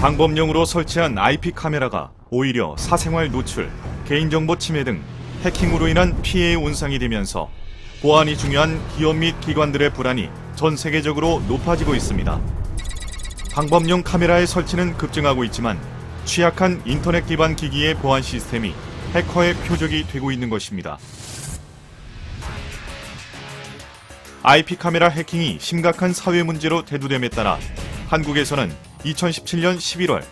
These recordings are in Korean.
방범용으로 설치한 IP 카메라가 오히려 사생활 노출, 개인정보 침해 등 해킹으로 인한 피해의 온상이 되면서 보안이 중요한 기업 및 기관들의 불안이 전 세계적으로 높아지고 있습니다. 방범용 카메라의 설치는 급증하고 있지만 취약한 인터넷 기반 기기의 보안 시스템이 해커의 표적이 되고 있는 것입니다. IP 카메라 해킹이 심각한 사회 문제로 대두됨에 따라 한국에서는 2017년 11월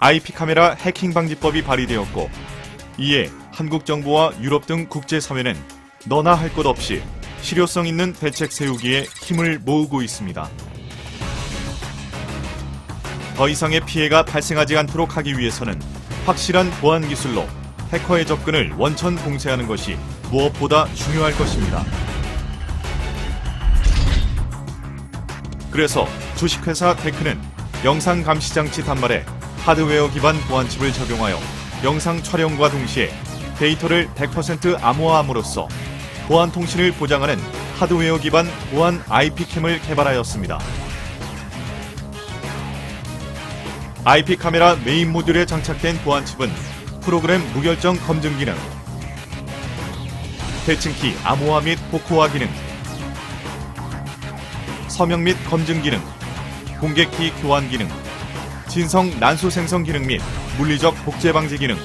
IP 카메라 해킹 방지법이 발의되었고 이에 한국 정부와 유럽 등 국제 사회는 너나 할 것 없이 실효성 있는 대책 세우기에 힘을 모으고 있습니다. 더 이상의 피해가 발생하지 않도록 하기 위해서는 확실한 보안 기술로 해커의 접근을 원천 봉쇄하는 것이 무엇보다 중요할 것입니다. 그래서 주식회사 테크는 영상 감시 장치 단말에 하드웨어 기반 보안칩을 적용하여 영상 촬영과 동시에 데이터를 100% 암호화함으로써 보안 통신을 보장하는 하드웨어 기반 보안 IP캠을 개발하였습니다. IP 카메라 메인 모듈에 장착된 보안칩은 프로그램 무결정 검증 기능, 대칭키 암호화 및 복호화 기능, 서명 및 검증 기능, 공개키 교환 기능, 진성 난수 생성 기능 및 물리적 복제 방지 기능,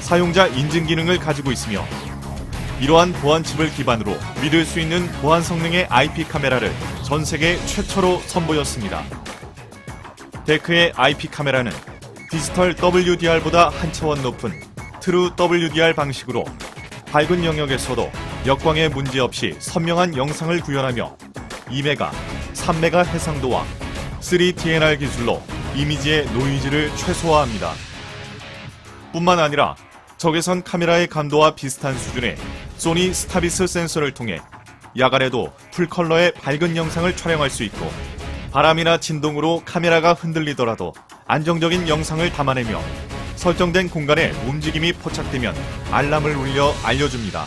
사용자 인증 기능을 가지고 있으며 이러한 보안칩을 기반으로 믿을 수 있는 보안 성능의 IP 카메라를 전 세계 최초로 선보였습니다. 데크의 IP 카메라는 디지털 WDR보다 한 차원 높은 트루 WDR 방식으로 밝은 영역에서도 역광에 문제 없이 선명한 영상을 구현하며 2메가, 3메가 해상도와 3TNR 기술로 이미지의 노이즈를 최소화합니다. 뿐만 아니라 적외선 카메라의 감도와 비슷한 수준의 소니 스타비스 센서를 통해 야간에도 풀컬러의 밝은 영상을 촬영할 수 있고 바람이나 진동으로 카메라가 흔들리더라도 안정적인 영상을 담아내며 설정된 공간에 움직임이 포착되면 알람을 울려 알려줍니다.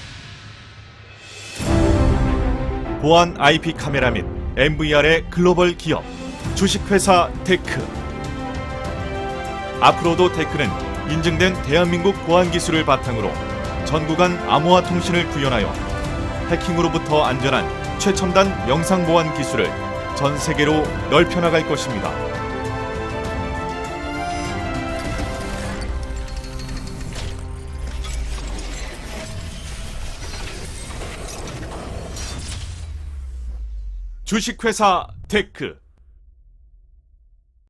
보안 IP 카메라 및 MVR의 글로벌 기업 주식회사 테크 앞으로도 테크는 인증된 대한민국 보안 기술을 바탕으로 전 구간 암호화 통신을 구현하여 해킹으로부터 안전한 최첨단 영상 보안 기술을 전 세계로 넓혀나갈 것입니다. 주식회사 테크